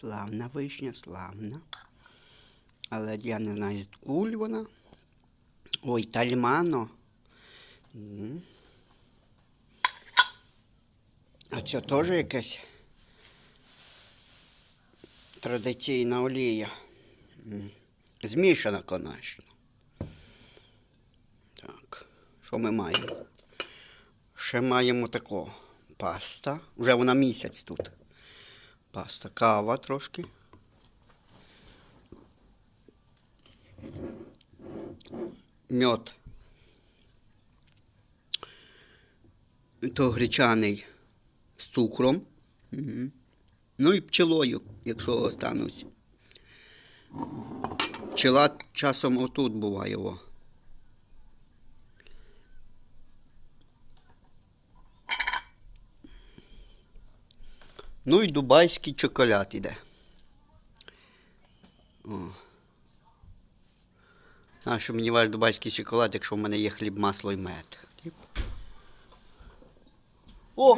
Славна вишня, славна. Але я не знаю, звідкуль вона. Ой, тальмано. А це теж якась традиційна олія. Змішана, звісно. Так, що ми маємо? Ще маємо такого паста. Вже вона місяць тут. Паста, кава трошки. Мьод. То гречаний з цукром. Ну і пчелою, якщо останусь. Пчела часом отут буває. О. Ну і дубайський чоколад іде. О. А що мені ваш дубайський шоколад, якщо в мене є хліб, масло і мед. О!